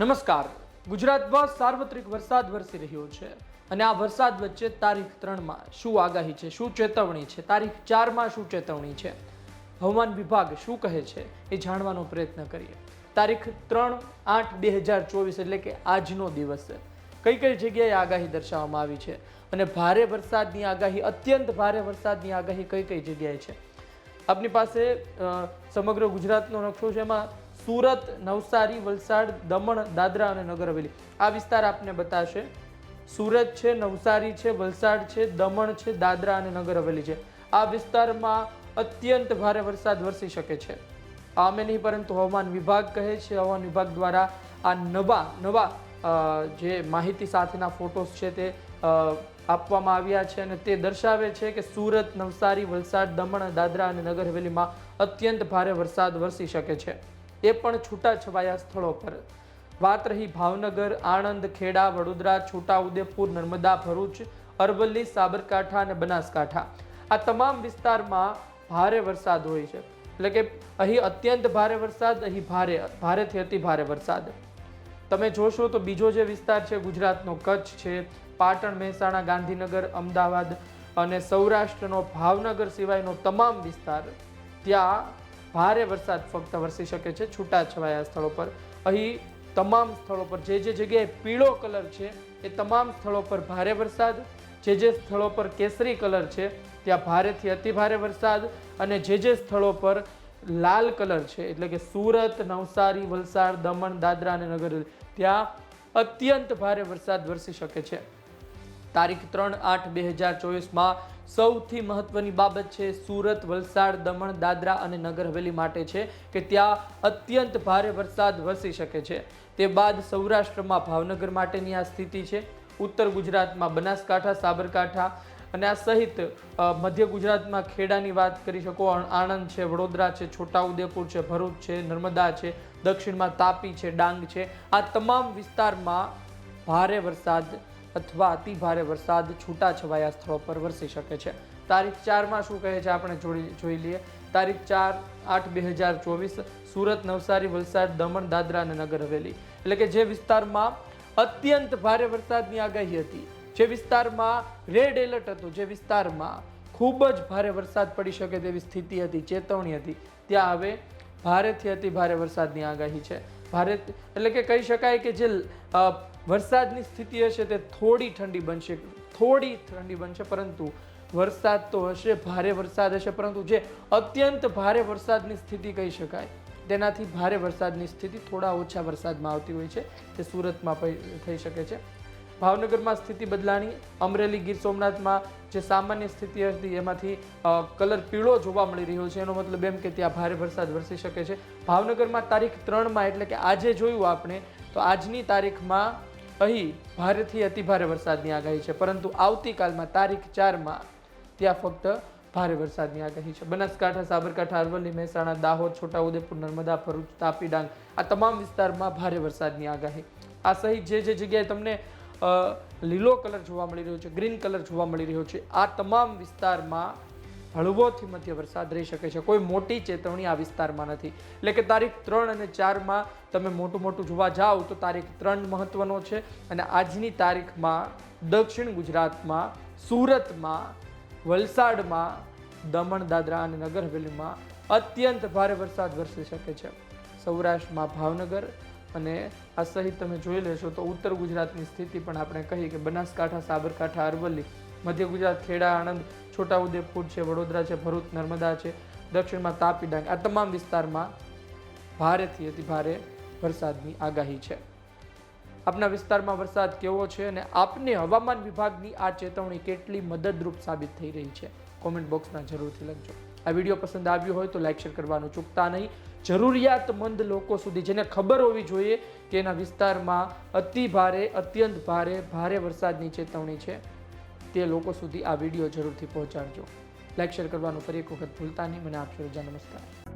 નમસ્કાર. ગુજરાતમાં સાર્વત્રિક વરસાદ વરસી રહ્યો છે અને આ વરસાદ વચ્ચે તારીખ ત્રણમાં શું આગાહી છે, શું ચેતવણી છે, તારીખ ચારમાં શું ચેતવણી છે? હવામાન વિભાગ શું કહે છે એ જાણવાનો પ્રયત્ન કરીએ. તારીખ ત્રણ આઠ બે હજાર ચોવીસ એટલે કે આજનો દિવસ કઈ કઈ જગ્યાએ આગાહી દર્શાવવામાં આવી છે અને ભારે વરસાદની આગાહી, અત્યંત ભારે વરસાદની આગાહી કઈ કઈ જગ્યાએ છે? આપની પાસે સમગ્ર ગુજરાતનો નકશો છે એમાં સુરત, નવસારી, વલસાડ, દમણ, દાદરા અને નગર હવેલી. આ વિસ્તાર આપને બતાવશે સુરત છે, નવસારી છે, વલસાડ છે, દમણ છે, દાદરા અને નગર હવેલી છે. આ વિસ્તારમાં અત્યંત ભારે વરસાદ વરસી શકે છે. અમે નહીં, પરંતુ હવામાન વિભાગ કહે છે, હવામાન વિભાગ દ્વારા આ નવા નવા જે માહિતી સાથેના ફોટોસ છે તે આપવામાં આવ્યા છે અને તે દર્શાવે છે કે સુરત, નવસારી, વલસાડ, દમણ, દાદરા અને નગર હવેલીમાં અત્યંત ભારે વરસાદ વરસી શકે છે. એ પણ છૂટાછવાયા સ્થળો પર. વાત રહી ભાવનગર, આણંદ, ખેડા, વડોદરા છોટાઉદેપુર નર્મદા, ભરૂચ, અરવલ્લી, સાબરકાંઠા અને બનાસકાંઠા. આ તમામ વિસ્તારમાં ભારે વરસાદ હોય છે. એટલે કે અહીં અત્યંત ભારે વરસાદ, અહીં ભારે, ભારેથી અતિ ભારે વરસાદ. તમે જોશો તો બીજો જે વિસ્તાર છે, ગુજરાતનો કચ્છ છે. પાટણ, મહેસાણા, ગાંધીનગર, અમદાવાદ અને સૌરાષ્ટ્રનો ભાવનગર સિવાયનો તમામ વિસ્તાર, ત્યાં ભારે વરસાદ ફક્ત વરસી શકે છે છૂટાછવાયા સ્થળો પર. અહીં તમામ સ્થળો પર જે જે જગ્યાએ પીળો કલર છે એ તમામ સ્થળો પર ભારે વરસાદ. જે જે સ્થળો પર કેસરી કલર છે ત્યાં ભારેથી અતિ ભારે વરસાદ અને જે જે સ્થળો પર લાલ કલર છે એટલે કે સુરત, નવસારી, વલસાડ, દમણ, દાદરા અને નગર ત્યાં અત્યંત ભારે વરસાદ વરસી શકે છે. તારીખ ત્રણ આઠ બે હજાર ચોવીસમાં સૌથી મહત્વની બાબત છે સુરત, વલસાડ, દમણ, દાદરા અને નગર હવેલી માટે છે કે ત્યાં અત્યંત ભારે વરસાદ વરસી શકે છે. તે બાદ સૌરાષ્ટ્રમાં ભાવનગર માટેની આ સ્થિતિ છે. ઉત્તર ગુજરાતમાં બનાસકાંઠા, સાબરકાંઠા અને આ સહિત મધ્ય ગુજરાતમાં ખેડાની વાત કરી શકો આણંદ છે, વડોદરા છે છોટાઉદેપુર છે, ભરૂચ છે, નર્મદા છે, દક્ષિણમાં તાપી છે, ડાંગ છે. આ તમામ વિસ્તારમાં ભારે વરસાદ અથવા અતિ ભારે વરસાદ, છૂટાછવાયા સ્થળો પર વરસી શકે છે. તારીખ ચારમાં શું કહે છે આપણે જોડી જોઈ લઈએ. તારીખ ચાર આઠ બે હજાર ચોવીસ, સુરત, નવસારી, વલસાડ, દમણ, દાદરા અને નગર હવેલી. એટલે કે જે વિસ્તારમાં અત્યંત ભારે વરસાદની આગાહી હતી, જે વિસ્તારમાં રેડ એલર્ટ હતું, જે વિસ્તારમાં ખૂબ જ ભારે વરસાદ પડી શકે તેવી સ્થિતિ હતી, ચેતવણી હતી, ત્યાં હવે ભારેથી અતિ ભારે વરસાદની આગાહી છે. ભારે એટલે કે કહી શકાય કે જે વરસાદની સ્થિતિ હશે તે થોડી ઠંડી બનશે, થોડી ઠંડી બનશે, પરંતુ વરસાદ તો હશે, ભારે વરસાદ હશે, પરંતુ જે અત્યંત ભારે વરસાદની સ્થિતિ કહી શકાય, તેનાથી ભારે વરસાદની સ્થિતિ થોડા ઓછા વરસાદમાં આવતી હોય છે, તે સુરતમાં થઈ શકે છે. ભાવનગરમાં સ્થિતિ બદલાણી. અમરેલી ગીર સોમનાથમાં જે સામાન્ય સ્થિતિ હતી, એમાંથી કલર પીળો જોવા મળી રહ્યો છે. એનો મતલબ એમ કે ત્યાં ભારે વરસાદ વરસી શકે છે. ભાવનગરમાં તારીખ ત્રણમાં, એટલે કે આજે જોયું આપણે, તો આજની તારીખમાં અહીં ભારેથી અતિ ભારે વરસાદની આગાહી છે. પરંતુ આવતીકાલમાં તારીખ ચારમાં ત્યાં ફક્ત ભારે વરસાદની આગાહી છે. બનાસકાંઠા, સાબરકાંઠા, અરવલ્લી, મહેસાણા, દાહોદ, છોટાઉદેપુર, નર્મદા, ભરૂચ, તાપી, ડાંગ આ તમામ વિસ્તારમાં ભારે વરસાદની આગાહી. આ સહિત જે જે જગ્યાએ તમને લીલો કલર જોવા મળી રહ્યો છે, ગ્રીન કલર જોવા મળી રહ્યો છે. આ તમામ વિસ્તારમાં હળવોથી મધ્ય વરસાદ રહી શકે છે. કોઈ મોટી ચેતવણી આ વિસ્તારમાં નથી. એટલે કે તારીખ ત્રણ અને ચારમાં તમે મોટું મોટું જોવા જાઓ તો તારીખ ત્રણ મહત્ત્વનો છે અને આજની તારીખમાં દક્ષિણ ગુજરાતમાં, સુરતમાં, વલસાડમાં, દમણ, દાદરા અને નગર હવેલીમાં અત્યંત ભારે વરસાદ વરસી શકે છે. સૌરાષ્ટ્રમાં ભાવનગર અને આ સહિત તમે જોઈ લેશો તો ઉત્તર ગુજરાતની સ્થિતિ પણ આપણે કહીએ કે બનાસકાંઠા, સાબરકાંઠા, અરવલ્લી, મધ્ય ગુજરાત, ખેડા, આણંદ, છોટાઉદેપુર છે, વડોદરા છે, ભરૂચ, નર્મદા છે, દક્ષિણમાં તાપી ડાંગ આ તમામ વિસ્તારમાં ભારેથી અતિ ભારે વરસાદની આગાહી છે. આપના વિસ્તારમાં વરસાદ કેવો છે અને આપને હવામાન વિભાગની આ ચેતવણી કેટલી મદદરૂપ સાબિત થઈ રહી છે? કોમેન્ટ બોક્સમાં જરૂરથી લખજો. આ વીડિયો પસંદ આવ્યો હોય તો લાઈક શેર કરવાનું ચૂકતા નહીં. જરૂરિયાતમંદ લોકો સુધી જેને ખબર હોવી જોઈએ કે એના વિસ્તારમાં અતિ ભારે, અત્યંત ભારે ભારે વરસાદની ચેતવણી છે. તે લોકો સુધી આ વીડિયો જરૂરથી પહોંચાડજો. લાઈક શેર કરવાનું ફરી એક વખત ભૂલતા નહીં. મને આપશો રજા નમસ્કાર.